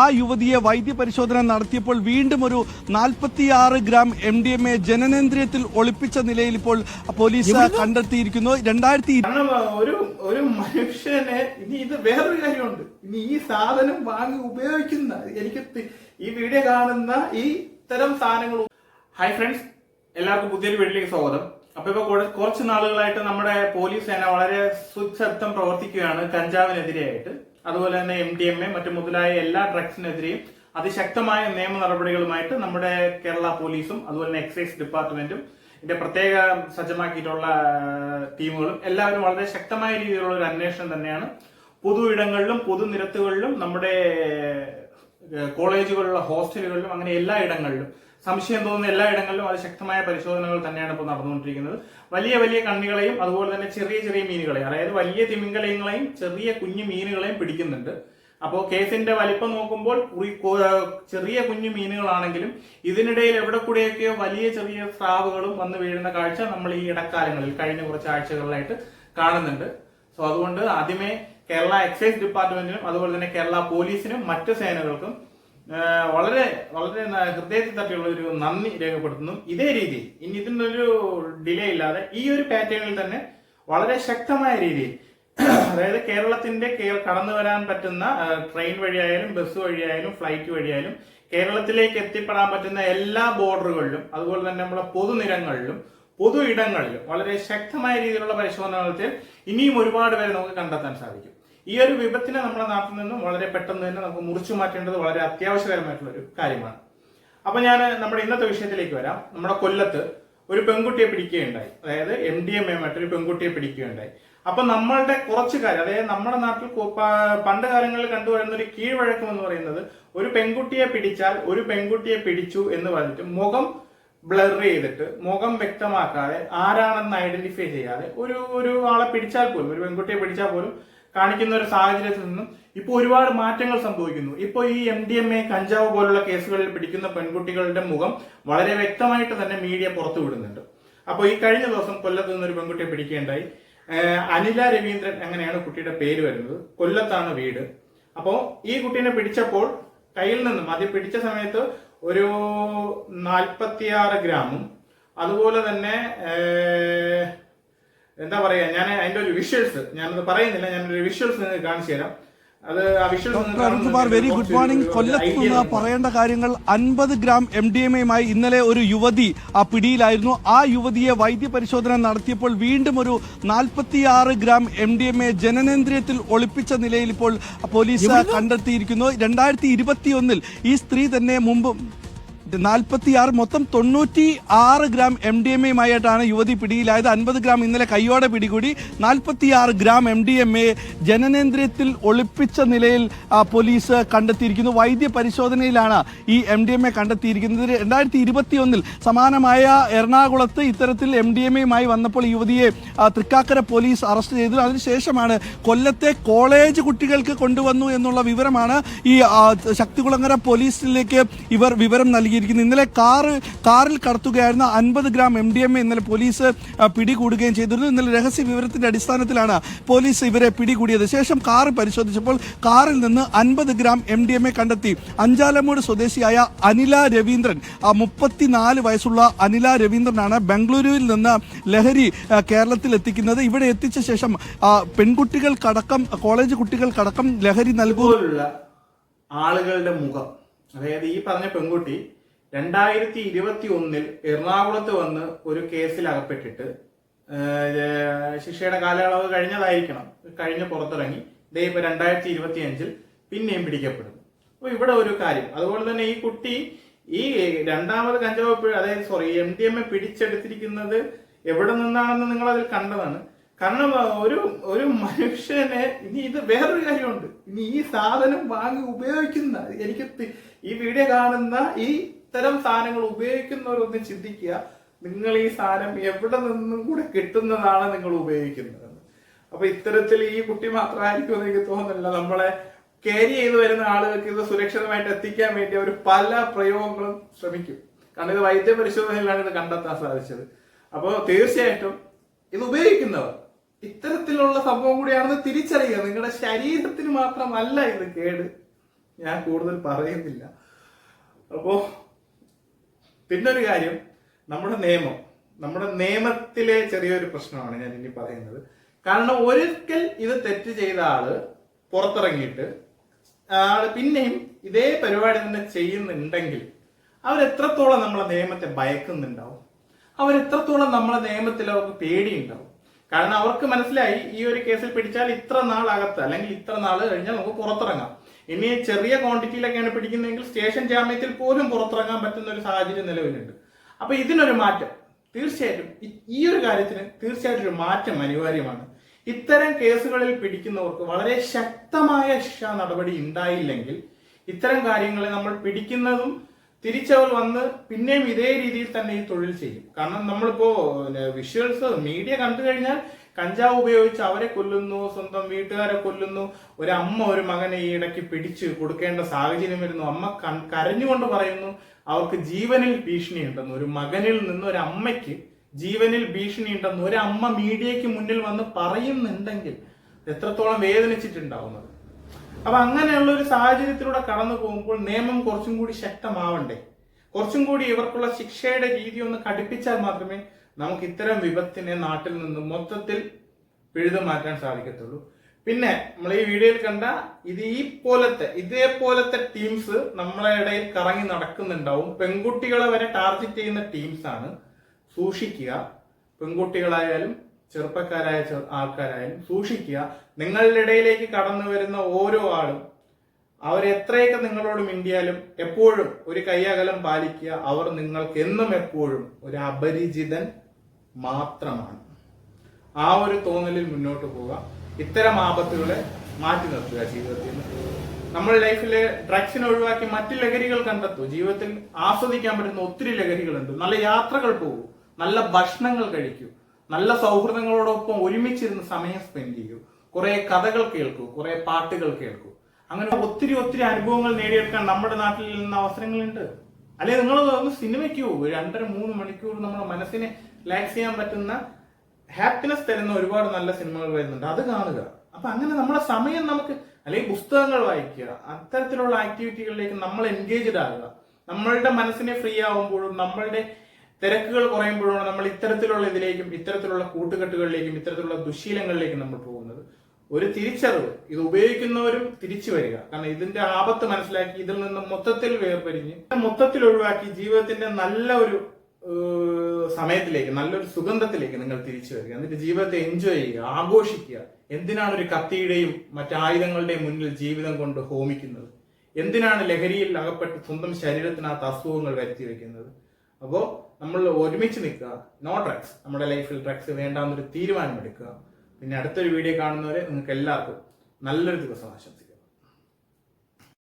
ആ യുവതിയെ വൈദ്യപരിശോധന നടത്തിയപ്പോൾ വീണ്ടും ഒരു നാൽപ്പത്തിയാറ് gram M D M A ജനനേന്ദ്രിയത്തിൽ ഒളിപ്പിച്ച നിലയിൽ ഇപ്പോൾ പോലീസ് കണ്ടെത്തിയിരിക്കുന്നു. രണ്ടായിരത്തി ഒരു ഒരു മനുഷ്യനെ ഇനി ഇത് വേറൊരു കാര്യമുണ്ട്. ഇനി ഈ സാധനം വാങ്ങി ഉപയോഗിക്കുന്ന എനിക്ക് ഈ വീഡിയോ കാണുന്ന ഈ തരം സാധനങ്ങൾ ഹൈ ഫ്രണ്ട്സ് എല്ലാവർക്കും പുതിയൊരു വീട്ടിലേക്ക് സ്വാഗതം. അപ്പൊ ഇപ്പൊ കുറച്ച് നാളുകളായിട്ട് നമ്മുടെ പോലീസ് സേന വളരെ സുശബ്ദം പ്രവർത്തിക്കുകയാണ് കഞ്ചാവിനെതിരെയായിട്ട്. അതുപോലെ തന്നെ എം ഡി എം എ മറ്റു മുതലായ എല്ലാ ഡ്രഗ്സിനെതിരെയും അതിശക്തമായ നിയമ നടപടികളുമായിട്ട് നമ്മുടെ കേരള പോലീസും അതുപോലെ തന്നെ എക്സൈസ് ഡിപ്പാർട്ട്മെന്റും ഇതിന്റെ പ്രത്യേക സജ്ജമാക്കിയിട്ടുള്ള ടീമുകളും എല്ലാവരും വളരെ ശക്തമായ രീതിയിലുള്ള ഒരു അന്വേഷണം തന്നെയാണ്. പൊതു ഇടങ്ങളിലും പൊതുനിരത്തുകളിലും നമ്മുടെ ഏഹ്, കോളേജുകളിലും ഹോസ്റ്റലുകളിലും അങ്ങനെ എല്ലാ ഇടങ്ങളിലും സംശയം തോന്നുന്ന എല്ലാ ഇടങ്ങളിലും അത് ശക്തമായ പരിശോധനകൾ തന്നെയാണ് ഇപ്പോൾ നടന്നുകൊണ്ടിരിക്കുന്നത്. വലിയ വലിയ കണ്ണികളെയും അതുപോലെ തന്നെ ചെറിയ ചെറിയ മീനുകളെയും അതായത് വലിയ തിമിംഗലങ്ങളെയും ചെറിയ കുഞ്ഞു മീനുകളെയും പിടിക്കുന്നുണ്ട്. അപ്പോൾ കേസിന്റെ വലിപ്പം നോക്കുമ്പോൾ ചെറിയ കുഞ്ഞു മീനുകളാണെങ്കിലും ഇതിനിടയിൽ എവിടെ കൂടെയൊക്കെയോ വലിയ ചെറിയ സ്രാവുകളും വന്ന് വീഴുന്ന കാഴ്ച നമ്മൾ ഈ ഇടക്കാലങ്ങളിൽ കഴിഞ്ഞ കുറച്ച് ആഴ്ചകളിലായിട്ട് കാണുന്നുണ്ട്. സോ അതുകൊണ്ട് ആദ്യമേ കേരള എക്സൈസ് ഡിപ്പാർട്ട്മെന്റിനും അതുപോലെ തന്നെ കേരള പോലീസിനും മറ്റ് സേനകൾക്കും വളരെ വളരെ ഹൃദയത്തിൽ തട്ടിയുള്ള ഒരു നന്ദി രേഖപ്പെടുത്തുന്നു. ഇതേ രീതി ഇനി ഇതിനൊരു ഡിലേ ഇല്ലാതെ ഈ ഒരു പാറ്റേണിൽ തന്നെ വളരെ ശക്തമായ രീതിയിൽ അതായത് കേരളത്തിന്റെ കടന്നു വരാൻ പറ്റുന്ന ട്രെയിൻ വഴിയായാലും ബസ് വഴിയായാലും ഫ്ലൈറ്റ് വഴിയായാലും കേരളത്തിലേക്ക് എത്തിപ്പെടാൻ പറ്റുന്ന എല്ലാ ബോർഡറുകളിലും അതുപോലെ തന്നെ നമ്മുടെ പൊതുനിരങ്ങളിലും പൊതു ഇടങ്ങളിലും വളരെ ശക്തമായ രീതിയിലുള്ള പരിശോധന നടത്തിയാൽ ഇനിയും ഒരുപാട് പേരെ നമുക്ക് കണ്ടെത്താൻ സാധിക്കും. ഈ ഒരു വിപത്തിനെ നമ്മുടെ നാട്ടിൽ നിന്നും വളരെ പെട്ടെന്ന് തന്നെ നമുക്ക് മുറിച്ചു മാറ്റേണ്ടത് വളരെ അത്യാവശ്യകരമായിട്ടുള്ള ഒരു കാര്യമാണ്. അപ്പൊ ഞാൻ നമ്മുടെ ഇന്നത്തെ വിഷയത്തിലേക്ക് വരാം. നമ്മുടെ കൊല്ലത്ത് ഒരു പെൺകുട്ടിയെ പിടിക്കുകയുണ്ടായി. അതായത് എം ഡി എം എമായിട്ട് ഒരു പെൺകുട്ടിയെ പിടിക്കുകയുണ്ടായി. അപ്പൊ നമ്മളുടെ കുറച്ച് കാര്യം അതായത് നമ്മുടെ നാട്ടിൽ പണ്ട് കാലങ്ങളിൽ കണ്ടുവരുന്ന ഒരു കീഴ്വഴക്കം എന്ന് പറയുന്നത് ഒരു പെൺകുട്ടിയെ പിടിച്ചാൽ ഒരു പെൺകുട്ടിയെ പിടിച്ചു എന്ന് പറഞ്ഞിട്ട് മുഖം ബ്ലർ ചെയ്തിട്ട് മുഖം വ്യക്തമാക്കാതെ ആരാണെന്ന് ഐഡന്റിഫൈ ചെയ്യാതെ ഒരു ഒരു ആളെ പിടിച്ചാൽ പോലും ഒരു പെൺകുട്ടിയെ പിടിച്ചാൽ പോലും കാണിക്കുന്ന ഒരു സാഹചര്യത്തിൽ നിന്നും ഇപ്പോൾ ഒരുപാട് മാറ്റങ്ങൾ സംഭവിക്കുന്നു. ഇപ്പോൾ ഈ എം ഡി എം എ കഞ്ചാവ് പോലുള്ള കേസുകളിൽ പിടിക്കുന്ന പെൺകുട്ടികളുടെ മുഖം വളരെ വ്യക്തമായിട്ട് തന്നെ മീഡിയ പുറത്തുവിടുന്നുണ്ട്. അപ്പോൾ ഈ കഴിഞ്ഞ ദിവസം കൊല്ലത്ത് നിന്നൊരു പെൺകുട്ടിയെ പിടിക്കേണ്ടായി. അനില രവീന്ദ്രൻ അങ്ങനെയാണ് കുട്ടിയുടെ പേര് വരുന്നത്? കൊല്ലത്താണ് വീട്. അപ്പോൾ ഈ കുട്ടീനെ പിടിച്ചപ്പോൾ കയ്യിൽ നിന്നും അത് പിടിച്ച സമയത്ത് ഒരു നാൽപ്പത്തിയാറ് ഗ്രാമും അതുപോലെ തന്നെ എന്താ പറയാ ഞാൻ അതിന്റെ ഒരു വിഷ്വൽസ് ഞാനത് പറയുന്നില്ല ഞാനൊരു വിഷ്വൽസ് നിങ്ങൾക്ക് കാണിച്ചു തരാം. അത് ആ visuals doctor Arunkumar very good morning കൊല്ലത്ത് നിന്ന് പറയേണ്ട കാര്യങ്ങൾ അൻപത് ഗ്രാം എം ഡി എം എയുമായി ഇന്നലെ ഒരു യുവതി ആ പിടിയിലായിരുന്നു. ആ യുവതിയെ വൈദ്യപരിശോധന നടത്തിയപ്പോൾ വീണ്ടും ഒരു നാൽപ്പത്തിയാറ് gram M D M A ജനനേന്ദ്രിയത്തിൽ ഒളിപ്പിച്ച നിലയിൽ ഇപ്പോൾ പോലീസ് കണ്ടെത്തിയിരിക്കുന്നു. രണ്ടായിരത്തി ഇരുപത്തിയൊന്നിൽ ഈ സ്ത്രീ തന്നെ മുമ്പ് നാൽപ്പത്തിയാറ് മൊത്തം തൊണ്ണൂറ്റി ആറ് ഗ്രാം എം ഡി എം എയുമായിട്ടാണ് യുവതി പിടിയിലായത്. അൻപത് ഗ്രാം ഇന്നലെ കൈയോടെ പിടികൂടി. നാൽപ്പത്തിയാറ് gram M D M A ജനനേന്ദ്രിയത്തിൽ ഒളിപ്പിച്ച നിലയിൽ പോലീസ് കണ്ടെത്തിയിരിക്കുന്നു. വൈദ്യ പരിശോധനയിലാണ് ഈ എം ഡി എം എ കണ്ടെത്തിയിരിക്കുന്നത്. രണ്ടായിരത്തി ഇരുപത്തിയൊന്നിൽ സമാനമായ എറണാകുളത്ത് ഇത്തരത്തിൽ എം ഡി എം എയുമായി വന്നപ്പോൾ യുവതിയെ തൃക്കാക്കര പോലീസ് അറസ്റ്റ് ചെയ്തു. അതിനുശേഷമാണ് കൊല്ലത്തെ കോളേജ് കുട്ടികൾക്ക് കൊണ്ടുവന്നു എന്നുള്ള വിവരമാണ് ഈ ശക്തികുളങ്ങര പോലീസിലേക്ക് ഇവർ വിവരം നൽകിയിരിക്കുന്നത് ഇന്നലെ കാറ് കാറിൽ കടത്തുകയായിരുന്ന അൻപത് gram M D M A ഇന്നലെ പോലീസ് പിടികൂടുകയും ചെയ്തിരുന്നു. ഇന്നലെ രഹസ്യ വിവരത്തിന്റെ അടിസ്ഥാനത്തിലാണ് പോലീസ് ഇവരെ പിടികൂടിയത്. ശേഷം കാർ പരിശോധിച്ചപ്പോൾ കാറിൽ നിന്ന് അൻപത് gram M D M A കണ്ടെത്തി. അഞ്ചാലമൂട് സ്വദേശിയായ അനില രവീന്ദ്രൻ മുപ്പത്തിനാല് വയസ്സുള്ള അനില രവീന്ദ്രനാണ് ബംഗളൂരുവിൽ നിന്ന് ലഹരി കേരളത്തിൽ എത്തിക്കുന്നത്. ഇവിടെ എത്തിച്ച ശേഷം പെൺകുട്ടികൾ പെൺകുട്ടികൾക്കടക്കം കോളേജ് കുട്ടികൾ കുട്ടികൾക്കടക്കം ലഹരി പോലുള്ള ആളുകളുടെ മുഖം അതായത് ഈ പറഞ്ഞ പെൺകുട്ടി രണ്ടായിരത്തി ഇരുപത്തി ഒന്നിൽ എറണാകുളത്ത് വന്ന് ഒരു കേസിൽ അകപ്പെട്ടിട്ട് ശിക്ഷയുടെ കാലയളവ് കഴിഞ്ഞതായിരിക്കണം. കഴിഞ്ഞ് പുറത്തിറങ്ങി. ഇതേ ഇപ്പൊ രണ്ടായിരത്തി ഇരുപത്തി അഞ്ചിൽ പിന്നെയും പിടിക്കപ്പെടുന്നു. അപ്പൊ ഇവിടെ ഒരു കാര്യം. അതുപോലെ തന്നെ ഈ കുട്ടി ഈ രണ്ടാമത് കഞ്ചാവ് അതായത് sorry M D M A പിടിച്ചെടുത്തിരിക്കുന്നത് എവിടെ നിന്നാണെന്ന് നിങ്ങൾ അതിൽ കണ്ടതാണ്. കാരണം ഒരു ഒരു മനുഷ്യനെ ഇനി ഇത് വേറൊരു കാര്യമുണ്ട്. ഇനി ഈ സാധനം വാങ്ങി ഉപയോഗിക്കുന്ന എനിക്ക് ഈ വീഡിയോ കാണുന്ന ഈ ഇത്തരം സാധനങ്ങൾ ഉപയോഗിക്കുന്നവരൊന്ന് ചിന്തിക്കുക. നിങ്ങൾ ഈ സാധനം എവിടെ നിന്നും കൂടെ കിട്ടുന്നതാണ് നിങ്ങൾ ഉപയോഗിക്കുന്നത്. അപ്പൊ ഇത്തരത്തിൽ ഈ കുട്ടി മാത്രമായിരിക്കും എന്ന് എനിക്ക് തോന്നുന്നില്ല. നമ്മളെ ക്യാരി ചെയ്ത് വരുന്ന ആളുകൾക്ക് ഇത് സുരക്ഷിതമായിട്ട് എത്തിക്കാൻ വേണ്ടി അവർ പല പ്രയോഗങ്ങളും ശ്രമിക്കും. കാരണം ഇത് വൈദ്യ പരിശോധനയിലാണ് ഇത് കണ്ടെത്താൻ സാധിച്ചത്. അപ്പോൾ തീർച്ചയായിട്ടും ഇത് ഉപയോഗിക്കുന്നവർ ഇത്തരത്തിലുള്ള സംഭവം കൂടിയാണെന്ന് തിരിച്ചറിയുക. നിങ്ങളുടെ ശരീരത്തിന് മാത്രമല്ല ഇത് കേട്. ഞാൻ കൂടുതൽ പറയുന്നില്ല. അപ്പോ പിന്നൊരു കാര്യം നമ്മുടെ നിയമം. നമ്മുടെ നിയമത്തിലെ ചെറിയൊരു പ്രശ്നമാണ് ഞാൻ ഇനി പറയുന്നത്. കാരണം ഒരിക്കൽ ഇത് തെറ്റ് ചെയ്ത ആൾ പുറത്തിറങ്ങിയിട്ട് ആൾ പിന്നെയും ഇതേ പരിപാടി തന്നെ ചെയ്യുന്നുണ്ടെങ്കിൽ അവരെത്രത്തോളം നമ്മളെ നിയമത്തെ ഭയക്കുന്നുണ്ടാവും? അവരെത്രത്തോളം നമ്മളെ നിയമത്തിൽ അവർക്ക് പേടിയുണ്ടാവും? കാരണം അവർക്ക് മനസ്സിലായി ഈ ഒരു കേസിൽ പിടിച്ചാൽ ഇത്ര നാൾ അകത്ത് അല്ലെങ്കിൽ ഇത്ര നാൾ കഴിഞ്ഞാൽ നമുക്ക് പുറത്തിറങ്ങാം. ഇനി ചെറിയ ക്വാണ്ടിറ്റിയിലൊക്കെയാണ് പിടിക്കുന്നതെങ്കിൽ സ്റ്റേഷൻ ജാമ്യത്തിൽ പോലും പുറത്തിറങ്ങാൻ പറ്റുന്ന ഒരു സാഹചര്യം നിലവിലുണ്ട്. അപ്പൊ ഇതിനൊരു മാറ്റം. തീർച്ചയായിട്ടും ഈ- ഒരു കാര്യത്തിന് തീർച്ചയായിട്ടും ഒരു മാറ്റം അനിവാര്യമാണ്. ഇത്തരം കേസുകളിൽ പിടിക്കുന്നവർക്ക് വളരെ ശക്തമായ ശിക്ഷാ നടപടി ഉണ്ടായില്ലെങ്കിൽ ഇത്തരം കാര്യങ്ങളെ നമ്മൾ പിടിക്കുന്നതും തിരിച്ചവർ വന്ന് പിന്നെയും ഇതേ രീതിയിൽ തന്നെ ഈ തൊഴിൽ ചെയ്യും. കാരണം നമ്മളിപ്പോ വിഷ്വൽസ് മീഡിയ കണ്ടു കഴിഞ്ഞാൽ കഞ്ചാവ് ഉപയോഗിച്ച് അവരെ കൊല്ലുന്നു സ്വന്തം വീട്ടുകാരെ കൊല്ലുന്നു. ഒരു അമ്മ ഒരു മകനെ ഈ ഇടയ്ക്ക് പിടിച്ച് കൊടുക്കേണ്ട സാഹചര്യം വരുന്നു അമ്മ കരഞ്ഞുകൊണ്ട് പറയുന്നു അവർക്ക് ജീവനിൽ ഭീഷണിയുണ്ടെന്ന്. ഒരു മകനിൽ നിന്ന് ഒരു അമ്മയ്ക്ക് ജീവനിൽ ഭീഷണിയുണ്ടെന്ന്. ഒരു അമ്മ മീഡിയയ്ക്ക് മുന്നിൽ വന്ന് പറയുന്നുണ്ടെങ്കിൽ എത്രത്തോളം വേദനിച്ചിട്ടുണ്ടാവുന്നത്. അപ്പൊ അങ്ങനെയുള്ള ഒരു സാഹചര്യത്തിലൂടെ കടന്നു പോകുമ്പോൾ നിയമം കുറച്ചും കൂടി ശക്തമാവണ്ടേ? കുറച്ചും കൂടി ഇവർക്കുള്ള ശിക്ഷയുടെ രീതി ഒന്ന് കടുപ്പിച്ചാൽ മാത്രമേ നമുക്ക് ഇത്തരം വിപത്തിനെ നാട്ടിൽ നിന്ന് മൊത്തത്തിൽ പിഴുതു മാറ്റാൻ സാധിക്കത്തുള്ളൂ. പിന്നെ നമ്മൾ ഈ വീഡിയോയിൽ കണ്ട ഇത് ഈ പോലത്തെ ഇതേപോലത്തെ ടീംസ് നമ്മളെ ഇടയിൽ കറങ്ങി നടക്കുന്നുണ്ടാവും. പെൺകുട്ടികളെ വരെ ടാർഗറ്റ് ചെയ്യുന്ന ടീംസ് ആണ്. സൂക്ഷിക്കുക. പെൺകുട്ടികളായാലും ചെറുപ്പക്കാരായ ചെറു- ആൾക്കാരായാലും സൂക്ഷിക്കുക. നിങ്ങളുടെ ഇടയിലേക്ക് കടന്നു വരുന്ന ഓരോ ആളും അവരെത്രയൊക്കെ നിങ്ങളോട് മിണ്ടിയാലും എപ്പോഴും ഒരു കൈയകലം പാലിക്കുക. അവർ നിങ്ങൾക്ക് എന്നും എപ്പോഴും ഒരു അപരിചിതൻ മാത്രമാണ്. ആ ഒരു തോന്നലിൽ മുന്നോട്ട് പോവുക. ഇത്തരം ആപത്തുകളെ മാറ്റി നിർത്തുക ജീവിതത്തിൽ നിന്ന്. നമ്മൾ ലൈഫിലെ ഡ്രഗ്സിനെ ഒഴിവാക്കി മറ്റു ലഹരികൾ കണ്ടെത്തൂ ജീവിതത്തിൽ ആസ്വദിക്കാൻ പറ്റുന്ന ഒത്തിരി ലഹരികളുണ്ട്. നല്ല യാത്രകൾ പോകൂ. നല്ല ഭക്ഷണങ്ങൾ കഴിക്കൂ. നല്ല സൗഹൃദങ്ങളോടൊപ്പം ഒരുമിച്ചിരുന്ന് സമയം സ്പെൻഡ് ചെയ്യൂ. കുറെ കഥകൾ കേൾക്കൂ. കുറെ പാട്ടുകൾ കേൾക്കൂ. അങ്ങനെ ഒത്തിരി ഒത്തിരി അനുഭവങ്ങൾ നേടിയെടുക്കാൻ നമ്മുടെ നാട്ടിൽ നിന്ന് അവസരങ്ങളുണ്ട്. അല്ലെ? നിങ്ങൾ സിനിമയ്ക്ക് പോകും. രണ്ടര മൂന്ന് മണിക്കൂർ നമ്മുടെ മനസ്സിനെ റിലാക്സ് ചെയ്യാൻ പറ്റുന്ന ഹാപ്പിനെസ് തരുന്ന ഒരുപാട് നല്ല സിനിമകൾ വരുന്നുണ്ട്. അത് കാണുക. അപ്പൊ അങ്ങനെ നമ്മുടെ സമയം നമുക്ക് അല്ലെങ്കിൽ പുസ്തകങ്ങൾ വായിക്കുക അത്തരത്തിലുള്ള ആക്ടിവിറ്റികളിലേക്ക് നമ്മൾ എൻഗേജ്ഡ് ആകുക. നമ്മളുടെ മനസ്സിനെ ഫ്രീ ആവുമ്പോഴും നമ്മളുടെ തിരക്കുകൾ കുറയുമ്പോഴാണ് നമ്മൾ ഇത്തരത്തിലുള്ള ഇതിലേക്കും ഇത്തരത്തിലുള്ള കൂട്ടുകെട്ടുകളിലേക്കും ഇത്തരത്തിലുള്ള ദുശീലങ്ങളിലേക്കും നമ്മൾ പോകുന്നത്. ഒരു തിരിച്ചറിവ്. ഇത് ഉപയോഗിക്കുന്നവരും തിരിച്ചു വരിക. കാരണം ഇതിന്റെ ആപത്ത് മനസ്സിലാക്കി ഇതിൽ നിന്ന് മൊത്തത്തിൽ വേർപരിഞ്ഞ് മൊത്തത്തിൽ ഒഴിവാക്കി ജീവിതത്തിന്റെ നല്ല ഒരു സമയത്തിലേക്ക് നല്ലൊരു സുഗന്ധത്തിലേക്ക് നിങ്ങൾ തിരിച്ചു വരിക. എന്നിട്ട് ജീവിതത്തെ എൻജോയ് ചെയ്യുക ആഘോഷിക്കുക. എന്തിനാണ് ഒരു കത്തിയുടെയും മറ്റായുധങ്ങളുടെയും മുന്നിൽ ജീവിതം കൊണ്ട് ഹോമിക്കുന്നത്? എന്തിനാണ് ലഹരിയിൽ അകപ്പെട്ട് സ്വന്തം ശരീരത്തിനകത്ത് അസുഖങ്ങൾ വരുത്തി വെക്കുന്നത്? അപ്പോൾ നമ്മൾ ഒരുമിച്ച് നിൽക്കുക. നോ ഡ്രഗ്സ് നമ്മുടെ ലൈഫിൽ ഡ്രഗ്സ് വേണ്ടാന്നൊരു തീരുമാനമെടുക്കുക. പിന്നെ അടുത്തൊരു വീഡിയോ കാണുന്നവരെ നിങ്ങൾക്ക് എല്ലാവർക്കും നല്ലൊരു ദിവസം ആശംസിക്കുക